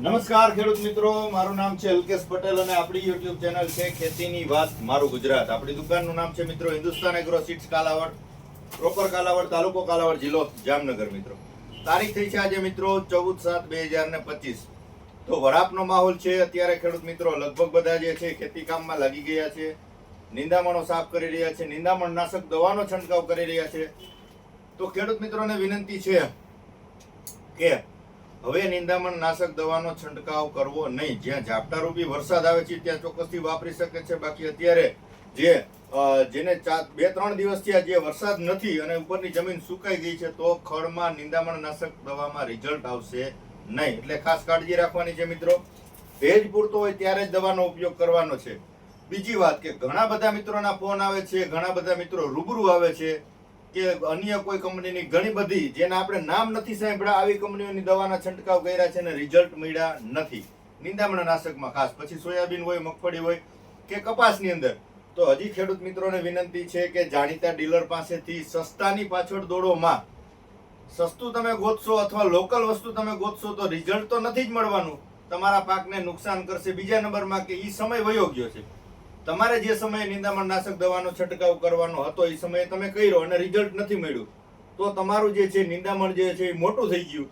નમસ્કાર ખેડૂત મિત્રો, મારું નામ છે અલ્કેશ પટેલ અને આપણી યુટ્યુબ ચેનલ છે ખેતીની વાત મારું ગુજરાત. આપણી દુકાનનું નામ છે મિત્રો Hindustan agro seeds Kalavad proper Kalavad, તાલુકો કાલાવડ જિલ્લો જામનગર મિત્રો. તારીખ થઈ છે આજે મિત્રો ચૌદ સાત બે હજાર ને પચીસ. તો વરાપનો માહોલ છે અત્યારે ખેડૂત મિત્રો, લગભગ બધા જે છે ખેતી કામમાં લાગી ગયા છે, નિંદામણો સાફ કરી રહ્યા છે, નિંદામણ નાશક દવાનો છંટકાવ કરી રહ્યા છે. તો ખેડૂત મિત્રોને વિનંતી છે કે હવે નિંદામણ નાશક દવાનો છંટકાવ કરવો નહીં. જ્યાં ઝાપટારૂપી વરસાદ આવે છે, ત્યાં ચોક્કસથી વાપરી શકે છે. બાકી અત્યારે જે જેને બે ત્રણ દિવસથી આ જે વરસાદ નથી અને ઉપરની જમીન સુકાઈ ગઈ છે, તો ખળમાં નિંદામણ નાશક દવામાં રિઝલ્ટ આવશે નહીં. એટલે ખાસ કાળજી રાખવાની છે મિત્રો. ભેજ પૂરતો હોય ત્યારે જ દવાનો ઉપયોગ કરવાનો છે. બીજી વાત કે ઘણા બધા મિત્રોના ફોન આવે છે, ઘણા બધા મિત્રો રૂબરૂ આવે છે. કે અન્ય કોઈ કંપનીની ઘણી બધી જેના આપણે નામ નથી સાંભળ્યા, આવી કંપનીઓની દવાના છંટકાવ કર્યા છે અને રિઝલ્ટ મળ્યા નથી. નિંદામણ નાશકમાં ખાસ. પછી સોયાબીન હોય, મગફળી હોય, કે કપાસની અંદર. તો હજી ખેડૂત મિત્રોને વિનંતી છે કે જાણીતા ડીલર પાસેથી સસ્તાની પાછળ દોડોમાં સસ્તું તમે ગોતશો અથવા લોકલ વસ્તુ તમે ગોતશો તો રિઝલ્ટ તો નથી જ મળવાનું. તમારા પાકને નુકસાન કરશે. બીજા નંબરમાં કે એ સમય વયો ગયો છે. તમારે જે સમયે નિંદામણ નાશક દવાનો છંટકાવ કરવાનો હતો, એ સમયે તમે કર્યો અને રિઝલ્ટ નથી મળ્યું. તો તમારું જે છે, નિંદામણ જે છે, એ મોટું થઈ ગયું.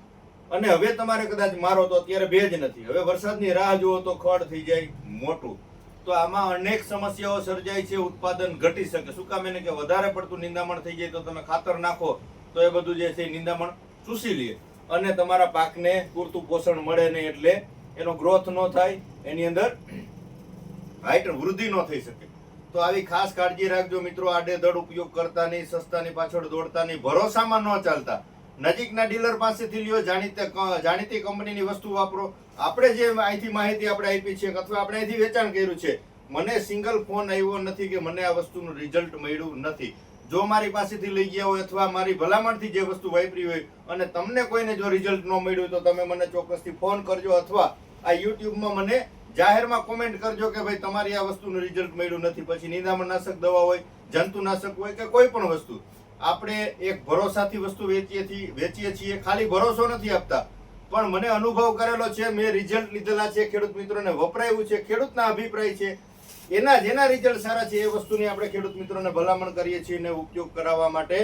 અને હવે તમારે કદાચ મારો તો અત્યારે ભેજ નથી. હવે વરસાદની રાહ જુઓ તો ખડ થઈ જાય મોટું. તો આમાં અનેક સમસ્યાઓ સર્જાય છે, ઉત્પાદન ઘટી શકે. શું કામ એને કે વધારે પડતું નિંદામણ થઈ જાય તો તમે ખાતર નાખો, તો એ બધું જે છે નિંદામણ ચૂસી લે. અને તમારા પાકને પૂરતું પોષણ મળે નહીં એટલે એનો ગ્રોથ ન થાય. એની અંદર હાઈટ વૃદ્ધિ ન થઈ શકે. તો આવી ખાસ કાળજી રાખજો મિત્રો આડેધડ ઉપયોગ કરતા નહીં, સસ્તાની પાછળ દોડતા નહીં, ભરોસામાં ન ચાલતા. નજીકના ડીલર પાસેથી લ્યો, જાણીતા જાણીતી કંપનીની વસ્તુ વાપરો. આપણે જે અહીંથી માહિતી આપણે આપી છે, અથવા આપણે અહીંથી વેચાણ કર્યું છે, મને સિંગલ ફોન આવ્યો નથી કે મને આ વસ્તુનું રિઝલ્ટ મળ્યું નથી. જો મારી પાસેથી લઈ ગયા હોય અથવા મારી ભલામણથી જે વસ્તુ વાપરી હોય અને તમને કોઈને જો રિઝલ્ટ ન મળ્યું તો તમે મને ચોક્કસથી ફોન કરજો અથવા આ યુટ્યુબમાં મને જાહેરમાં કોમેન્ટ કરજો કે ભાઈ તમારી આ વસ્તુનું રિઝલ્ટ મળ્યું નથી. પછી નિંદામણનાશક દવા હોય, જંતુનાશક હોય કે કોઈ પણ વસ્તુ, આપણે એક ભરોસાથી વસ્તુ વેચીએ છીએ વેચીએ છીએ. ખાલી ભરોસો નથી આપતા. પણ મને અનુભવ કરેલો છે, મેં રિઝલ્ટ લીધેલા છે, ખેડૂત મિત્રોને વપરાયું છે, ખેડૂતના અભિપ્રાય છે. એના જેના રિઝલ્ટ સારા છે, એ વસ્તુની આપણે ખેડૂત મિત્રોને ભલામણ કરીએ છીએ અને ઉપયોગ કરાવવા માટે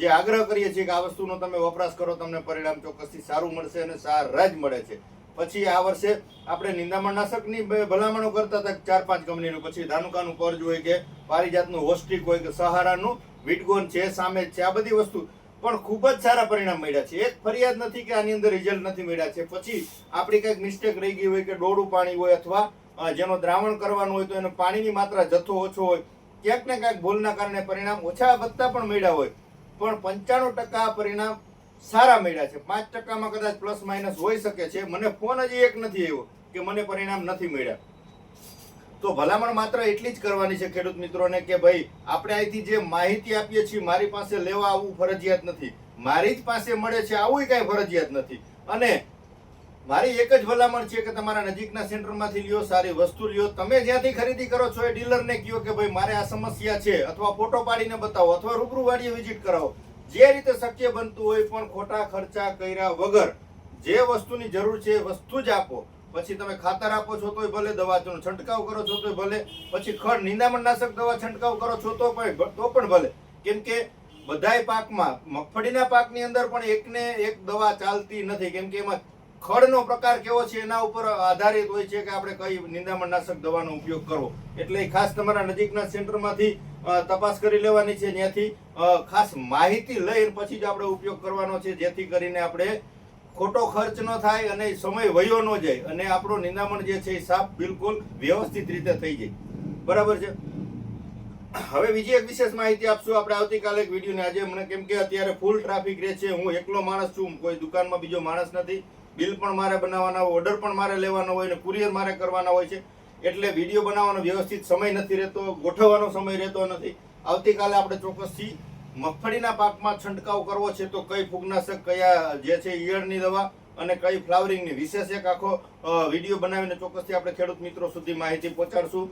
જે આગ્રહ કરીએ છીએ કે આ વસ્તુનો તમે વપરાશ કરો, તમને પરિણામ ચોક્કસથી સારું મળશે અને સારા જ મળે છે. પછી આ વર્ષે આપણે નિંદામણ નાશકની ભલામણો કરતા હતા ચાર પાંચ કંપનીનું. પછી ધાનુકાનું પરજ હોય કે પારિજાતનું, હોસ્ટિક હોય કે સહારાનું, વિટગોન છે, સામે છે, આ બધી વસ્તુ. પણ ખૂબ જ સારા પરિણામ મળ્યા છે. એક ફરિયાદ નથી કે આની અંદર રિઝલ્ટ નથી મળ્યા છે. પછી આપણી કંઈક મિસ્ટેક રહી ગઈ હોય કે ડોળું પાણી હોય અથવા જેનો દ્રાવણ કરવાનું હોય તો એનો પાણીની માત્રા જથ્થો ઓછો હોય. ક્યાંક ને ક્યાંક ભૂલના કારણે પરિણામ ઓછા વધતા પણ મળ્યા હોય. પણ પંચાણું ટકા પરિણામ સારા મળ્યા છે. પાંચ ટકામાં કદાચ પ્લસ માઇનસ હોઈ શકે છે. મને ફોન હજી એક નથી આવ્યો કે મને પરિણામ નથી મળ્યા. તો ભલામણ માત્ર એટલી જ કરવાની છે ખેડૂત મિત્રોને કે ભાઈ, આપણે અહીંથી જે માહિતી આપીએ છીએ, મારી પાસે લેવા આવવું ફરજિયાત નથી. મારી જ પાસે મળે છે આવું કાંઈ ફરજિયાત નથી. અને મારી એક જ ભલામણ છે કે તમારા નજીકના સેન્ટરમાંથી લ્યો, સારી વસ્તુ લ્યો. તમે જ્યાંથી ખરીદી કરો છો એ ડીલરને કહો કે ભાઈ, મારે આ સમસ્યા છે. અથવા ફોટો પાડીને બતાવો, અથવા રૂબરૂ વાડીએ વિઝિટ કરાવો. જે રીતે શક્ય બનતું હોય પણ ખોટા ખર્ચા કર્યા વગર જે વસ્તુની જરૂર છે એ વસ્તુ જ આપો. પછી તમે ખાતર આપો છો તોય ભલે દવાનો છંટકાવ કરો છો તોય ભલે, પછી ખડ નિંદામણ નાશક દવા છંટકાવ કરો છો તો પણ તો પણ ભલે. કેમ કે બધાય પાકમાં, મગફળીના પાકની અંદર પણ એકને એક દવા ચાલતી નથી. કેમ કે એમાં ખડનો પ્રકાર કેવો છે એના ઉપર આધારિત હોય છે કે આપણે કઈ નિંદામણ નાશક દવાનો ઉપયોગ કરવો. એટલે ખાસ તમારા નજીકના સેન્ટરમાંથી તપાસ કરી લેવાની છે. ત્યાંથી ખાસ માહિતી લઈ પછી જ આપણે ઉપયોગ કરવાનો છે, જેથી કરીને આપણે ખોટો ખર્ચ ન થાય અને સમય વયો ન જાય અને આપણો નિંદામણ જે છે એ સાફ, બિલકુલ વ્યવસ્થિત રીતે થઈ જાય. બરાબર છે? હવે બીજી એક વિશેષ માહિતી આપશું. આપણે આવતીકાલે એક વીડિયો ને આજે મને કેમ કે અત્યારે ફૂલ ટ્રાફિક રહે છે. હું એકલો માણસ છું. કોઈ દુકાનમાં બીજો માણસ નથી. બિલ પણ મારે બનાવવાના હોય ઓર્ડર પણ મારે લેવાનો હોય ને કુરિયર મારે કરવાના હોય છે. એટલે વીડિયો બનાવવાનો વ્યવસ્થિત સમય નથી રહેતો, ગોઠવવાનો સમય રહેતો નથી. આવતીકાલે આપણે ચોક્કસથી મગફળીના પાકમાં છંટકાવ કરવો છે તો કઈ ફૂગનાશક, કયા જે છે ઈયળની દવા અને કઈ ફ્લાવરિંગની. વિશેષ એક આખો વીડિયો બનાવીને ચોક્કસથી આપણે ખેડૂત મિત્રો સુધી માહિતી પહોંચાડશું.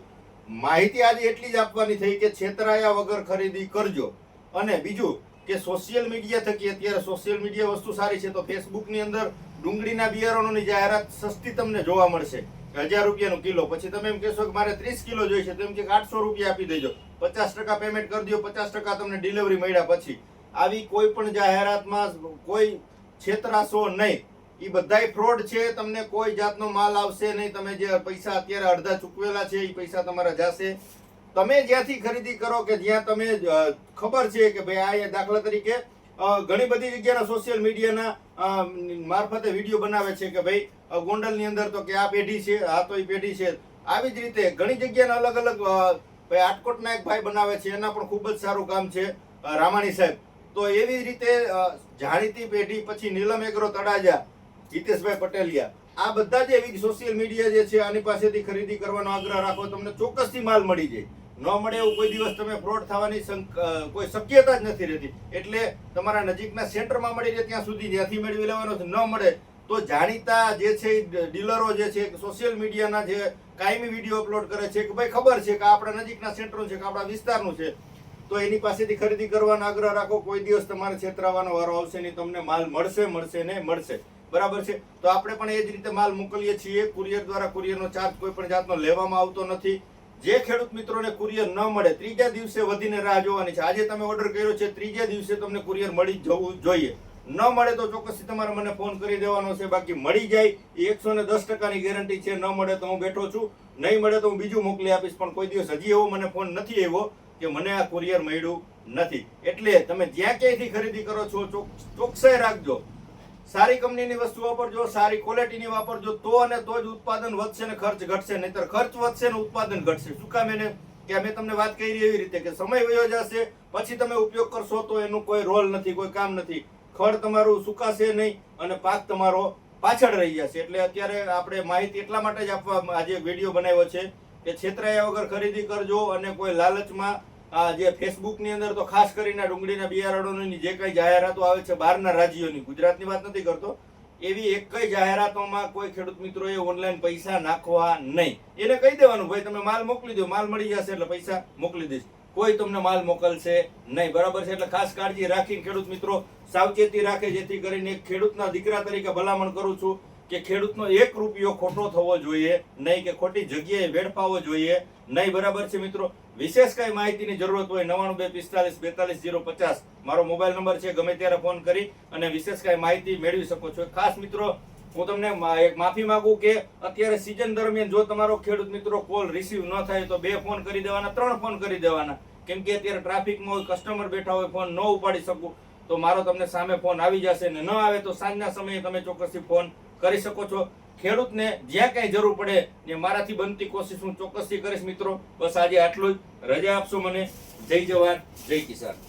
માહિતી આજે એટલી જ આપવાની થઈ કે છેતરાયા વગર ખરીદી કરજો. અને બીજું કે સોશિયલ મીડિયા થકી, અત્યારે સોશિયલ મીડિયા વસ્તુ સારી છે તો ફેસબુકની અંદર ડુંગળીના બિયારણોની જાહેરાત સસ્તી તમને જોવા મળશે. હજાર રૂપિયાનું કિલો. પછી તમે એમ કહેશો કે મારે ત્રીસ કિલો જોઈશે તો એમ કે આઠસો રૂપિયા આપી દેજો. પચાસ ટકા પેમેન્ટ કરી દો, પચાસ ટકા તમને ડિલિવરી મળ્યા પછી. આવી કોઈ પણ જાહેરાતમાં કોઈ છેતરાશો નહીં. એ બધાય ફ્રોડ છે, તમને કોઈ જાતનો માલ આવશે નહીં. તમે જે પૈસા અત્યારે અડધા ચૂકવેલા છે એ પૈસા તમારા જશે. તમે જ્યાંથી ખરીદી કરો કે જ્યાં તમે ખબર છે કે ભાઈ આ દાખલા તરીકે ઘણી બધી જગ્યાના સોશિયલ મીડિયાના મારફતે વીડિયો બનાવે છે કે ભાઈ ગોંડલની અંદર તો કે આ પેઢી છે, આ તો એ પેઢી છે. આવી જ રીતે ઘણી જગ્યાના અલગ અલગ ભાઈ આટકોટના એક ભાઈ બનાવે છે, એના પણ ખૂબ જ સારું કામ છે રામાણી સાહેબ. તો એવી રીતે જાણીતી પેઢી, પછી નીલમ એગ્રો તળાજા જીતેશભાઈ પટેલિયા. આ બધા જે એવી સોશિયલ મીડિયા જે છે, આની પાસેથી ખરીદી કરવાનો આગ્રહ રાખો, તમને ચોક્કસથી માલ મળી જાય. ન મળે એવું કોઈ દિવસ તમે ફ્રોડ થવાની કોઈ શક્યતા જ નથી રહેતી. એટલે તમારા નજીકના સેન્ટરમાં મળી રહે ત્યાં સુધી જ્યાંથી મેળવી લેવાનો ન મળે. તો જાણીતા જે છે ડીલરો જે છે સોશિયલ મીડિયાના જે કાયમી વીડિયો અપલોડ કરે છે, કે ભાઈ ખબર છે કે આપણા નજીકના સેન્ટરનું છે, કે આપણા વિસ્તારનું છે, તો એની પાસેથી ખરીદી કરવાનો આગ્રહ રાખો. કોઈ દિવસ તમારે છેતરાવાનો વારો આવશે નહીં, તમને માલ મળશે મળશે ને મળશે. બરાબર છે? તો આપણે પણ એ જ રીતે માલ મોકલીએ છીએ. કુરિયર દ્વારા કુરિયરનો ચાર્જ કોઈ પણ જાતનો લેવામાં આવતો નથી. જે ખેડૂત મિત્રોને કુરિયર ન મળે, ત્રીજા દિવસે વધીને રાહ જોવાની છે. આજે તમે ઓર્ડર કર્યો છે, ત્રીજા દિવસે તમને કુરિયર મળી જવું જોઈએ. ન મળે તો ચોક્કસથી તમારે મને ફોન કરી દેવાનો છે. બાકી મળી જાય, એ એકસો ને દસ ટકાની ગેરંટી છે. ન મળે તો હું બેઠો છું. નહીં મળે તો હું બીજું મોકલી આપીશ. પણ કોઈ દિવસ હજી એવો મને ફોન નથી આવ્યો કે મને આ કુરિયર મળ્યું નથી. એટલે તમે જ્યાં ક્યાંયથી ખરીદી કરો છો, ચોક- ચોકસાઈ રાખજો. સારી કંપનીની વસ્તુ વાપરજો, સારી ક્વોલિટીની વાપરજો, તો અને તો જ ઉત્પાદન વધશે ને ખર્ચ ઘટશે, નહીતર ખર્ચ વધશે ને ઉત્પાદન ઘટશે. શું કામ એને? કે અમે તમને વાત કરી એવી રીતે કે સમય વયો જશે, પછી તમે ઉપયોગ કરશો તો એનું કોઈ રોલ નથી, કોઈ કામ નથી. ખડ તમારું સુકાશે નહીં અને પાક તમારો પાછળ રહી જશે. એટલે અત્યારે આપણે માહિતી એટલા માટે જ આપવા, આજે વીડિયો બનાવ્યો છે કે છેતરાયા વગર ખરીદી કરજો અને કોઈ લાલચમાં આ જે ફેસબુકની અંદર તો ખાસ કરીને ડુંગળીના બિયારણોની જે કઈ જાહેરાતો આવે છે બહારના રાજ્યોની, ગુજરાતની વાત નથી કરતો, એવી એક કઈ જાહેરાતોમાં કોઈ ખેડૂત મિત્રોએ ઓનલાઈન પૈસા નાખવા નહીં. એને કહી દેવાનું, ભાઈ, તમે માલ મોકલી દો, માલ મળી જશે એટલે પૈસા મોકલી દઈશ. કોઈ તમને માલ મોકલશે નહીં, બરાબર છે? એટલે ખાસ કાળજી રાખીને ખેડૂત મિત્રો, સાવચેતી રાખે જેથી કરીને એક ખેડૂતના દીકરા તરીકે ભલામણ કરું છું કે ખેડૂતનો એક રૂપિયો ખોટો થવો જોઈએ, નહીં કે ખોટી જગ્યાએ વેડફાવો જોઈએ. નહીં, બરાબર છે મિત્રો? વિશેષ કઈ માહિતીની જરૂરત હોય નવાણું બે પિસ્તાલીસ બેતાલીસ જીરો પચાસ, મારો મોબાઈલ નંબર છે, ગમે ત્યારે ફોન કરી અને વિશેષ કઈ માહિતી મેળવી શકો છો. ખાસ મિત્રો, હું તમને એક માફી માંગુ કે અત્યારે સિઝન દરમિયાન જો તમારો ખેડૂત મિત્રો કોલ રિસીવ ન થાય તો બે ફોન કરી દેવાના, ત્રણ ફોન કરી દેવાના. કેમ કે અત્યારે ટ્રાફિકમાં હોય કસ્ટમર બેઠા હોય, ફોન ન ઉપાડી શકું, તો મારો તમને સામે ફોન આવી જશે ને ન આવે તો સાંજના સમયે તમે ચોક્કસથી ફોન કરી શકો છો. ખેડૂતને જ્યાં કાંઈ જરૂર પડે ને મારાથી બનતી કોશિશ હું ચોક્કસથી કરીશ મિત્રો. બસ આજે આટલું જ. રજા આપશો મને. જય જવાન. જય કિસાન.